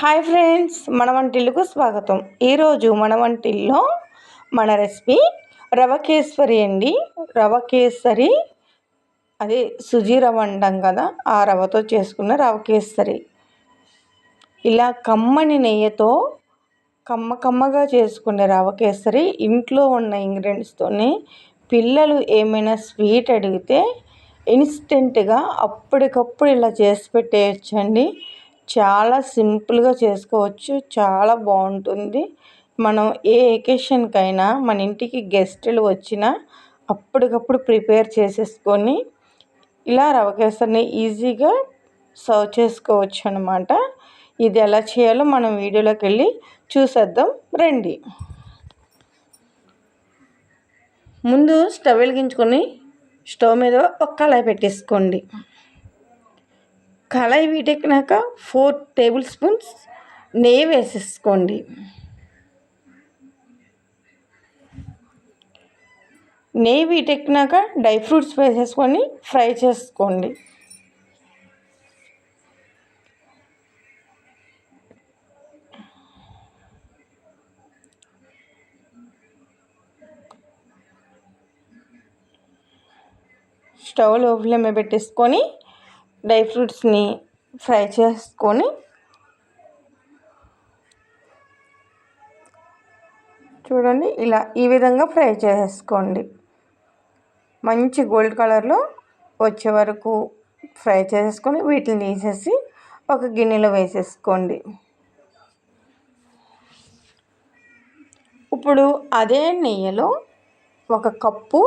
Hi friends మన వంటిల్లుకు స్వాగతం. ఈరోజు మన వంటిల్లో మన రెసిపీ రవ కేసరి అండి. రవ కేసరి అదే సుజీ రవ అంటాం కదా ఆ రవతో చేసుకున్న రవ కేసరి ఇలా కమ్మని నెయ్యితో కమ్మ కమ్మగా చేసుకునే రవ కేసరి ఇంట్లో ఉన్న ఇంగ్రీడియంట్స్తోనే పిల్లలు ఏమైనా స్వీట్ అడిగితే ఇన్స్టెంట్గా అప్పటికప్పుడు ఇలా చేసి పెట్టేయచ్చండి. చాలా సింపుల్గా చేసుకోవచ్చు. చాలా బాగుంటుంది. మనం ఏ ఎకేషన్కైనా మన ఇంటికి గెస్టులు వచ్చినా అప్పటికప్పుడు ప్రిపేర్ చేసేసుకొని ఇలా రవ కేసరిని ఈజీగా సర్వ్ చేసుకోవచ్చు అనమాట ఇది ఎలా చేయాలో మనం వీడియోలోకి వెళ్ళి చూసేద్దాం. రండి. ముందు స్టవ్ వెలిగించుకొని స్టవ్ మీద ఒక కళాయి పెట్టేసుకోండి. కళాయి వీటెక్కినాక ఫోర్ టేబుల్ స్పూన్స్ నెయ్యి వేసేసుకోండి. నెయ్యి వీటెక్కినాక డ్రై ఫ్రూట్స్ వేసేసుకొని ఫ్రై చేసుకోండి. స్టవ్లో ఫ్లేమ్ పెట్టేసుకొని డ్రై ఫ్రూట్స్ని ఫ్రై చేసుకొని చూడండి ఇలా ఈ విధంగా ఫ్రై చేసుకోండి. మంచి గోల్డ్ కలర్లో వచ్చే వరకు ఫ్రై చేసుకొని వీటిని తీసేసి ఒక గిన్నెలో వేసేసుకోండి. ఇప్పుడు అదే నెయ్యిలో ఒక కప్పు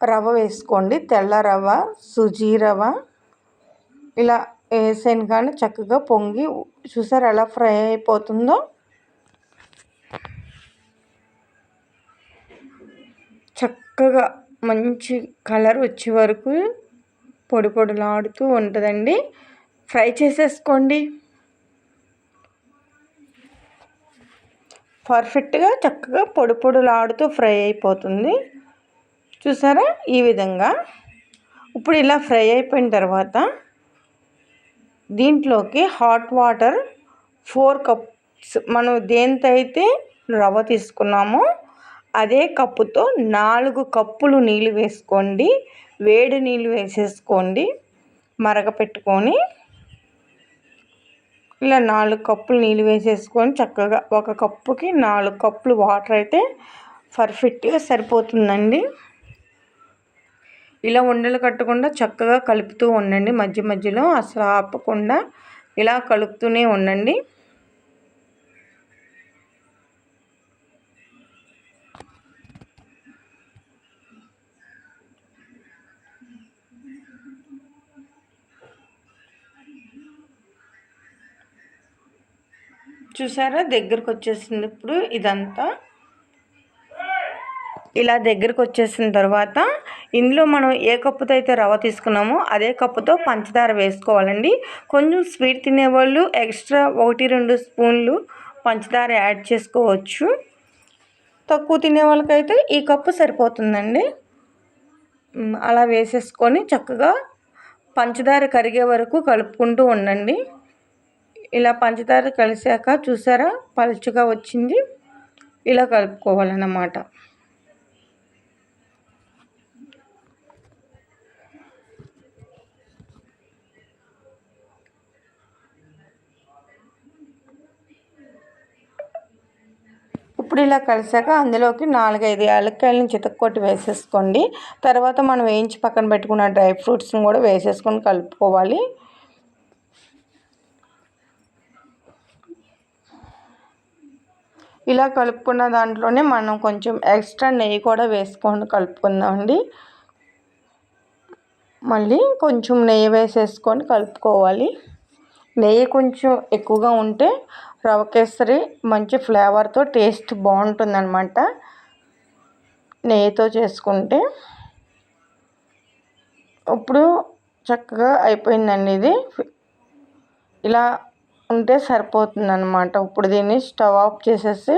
రవ్వ వేసుకోండి. తెల్ల రవ్వ సుజీ రవ్వ ఇలా వేసాను కానీ చక్కగా పొంగి చూసారు ఎలా ఫ్రై అయిపోతుందో? చక్కగా మంచి కలర్ వచ్చే వరకు పొడి పొడిలాడుతూ ఉంటుందండి. ఫ్రై చేసేసుకోండి. పర్ఫెక్ట్గా చక్కగా పొడి పొడులాడుతూ ఫ్రై అయిపోతుంది. చూసారా ఈ విధంగా? ఇప్పుడు ఇలా ఫ్రై అయిపోయిన తర్వాత దీంట్లోకి హాట్ వాటర్ ఫోర్ కప్స్ మనం దేంతైతే రవ్వ తీసుకున్నామో అదే కప్పుతో నాలుగు కప్పులు నీళ్ళు వేసుకోండి. వేడి నీళ్ళు వేసేసుకోండి. మరగపెట్టుకొని ఇలా నాలుగు కప్పులు నీళ్ళు వేసేసుకొని చక్కగా ఒక కప్పుకి నాలుగు కప్పులు వాటర్ అయితే పర్ఫెక్ట్గా సరిపోతుందండి. ఇలా ఉండలు కట్టకుండా చక్కగా కలుపుతూ ఉండండి. మధ్య మధ్యలో అసలు ఆపకుండా ఇలా కలుపుతూనే ఉండండి. చూసారా? దగ్గరకు వచ్చేసింది ఇప్పుడు ఇదంతా. ఇలా దగ్గరకు వచ్చేసిన తర్వాత ఇందులో మనం ఏ కప్పుతో అయితే రవ్వ తీసుకున్నామో అదే కప్పుతో పంచదార వేసుకోవాలండి. కొంచెం స్వీట్ తినేవాళ్ళు ఎక్స్ట్రా ఒకటి రెండు స్పూన్లు పంచదార యాడ్ చేసుకోవచ్చు. తక్కువ తినే వాళ్ళకైతే ఈ కప్పు సరిపోతుందండి. అలా వేసేసుకొని చక్కగా పంచదార కరిగే వరకు కలుపుకుంటూ ఉండండి. ఇలా పంచదార కలిసాక చూసారా పలుచగా వచ్చింది. ఇలా కలుపుకోవాలన్నమాట. ఇప్పుడు ఇలా కలిసాక అందులోకి నాలుగైదు యాలక్కాయలను చితక్కొట్టి వేసేసుకోండి. తర్వాత మనం వేయించి పక్కన పెట్టుకున్న డ్రై ఫ్రూట్స్ని కూడా వేసేసుకొని కలుపుకోవాలి. ఇలా కలుపుకున్న దాంట్లోనే మనం కొంచెం ఎక్స్ట్రా నెయ్యి కూడా వేసుకొని కలుపుకుందామండి. మళ్ళీ కొంచెం నెయ్యి వేసేసుకొని కలుపుకోవాలి. నెయ్యి కొంచెం ఎక్కువగా ఉంటే రవ కేసరి మంచి ఫ్లేవర్తో టేస్ట్ బాగుంటుందన్నమాట. నెయ్యితో చేసుకుంటే. ఇప్పుడు చక్కగా అయిపోయిందండి ఇది. ఇలా ఉంటే సరిపోతుంది అనమాట ఇప్పుడు దీన్ని స్టవ్ ఆఫ్ చేసేసి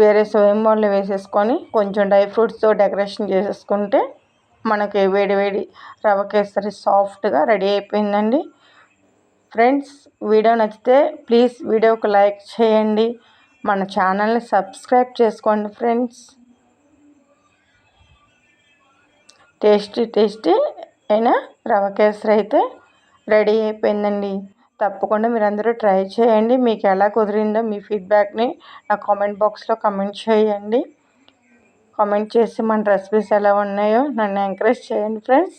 వేరే స్వయం బాల్లో వేసేసుకొని కొంచెం డ్రై ఫ్రూట్స్తో డెకరేషన్ చేసేసుకుంటే మనకి వేడి వేడి రవ కేసరి సాఫ్ట్గా రెడీ అయిపోయిందండి. ఫ్రెండ్స్ వీడియో నచ్చితే ప్లీజ్ వీడియోకి లైక్ చేయండి. మన ఛానల్ని సబ్స్క్రైబ్ చేసుకోండి ఫ్రెండ్స్. టేస్టీ టేస్టీ అయినా రవ కేసరి అయితే రెడీ అయిపోయిందండి. తప్పకుండా మీరు అందరూ ట్రై చేయండి. మీకు ఎలా కుదిరిందో మీ ఫీడ్బ్యాక్ని నా కామెంట్ బాక్స్లో కమెంట్ చేయండి. కామెంట్ చేసి మన రెసిపీస్ ఎలా ఉన్నాయో నన్ను ఎంకరేజ్ చేయండి friends.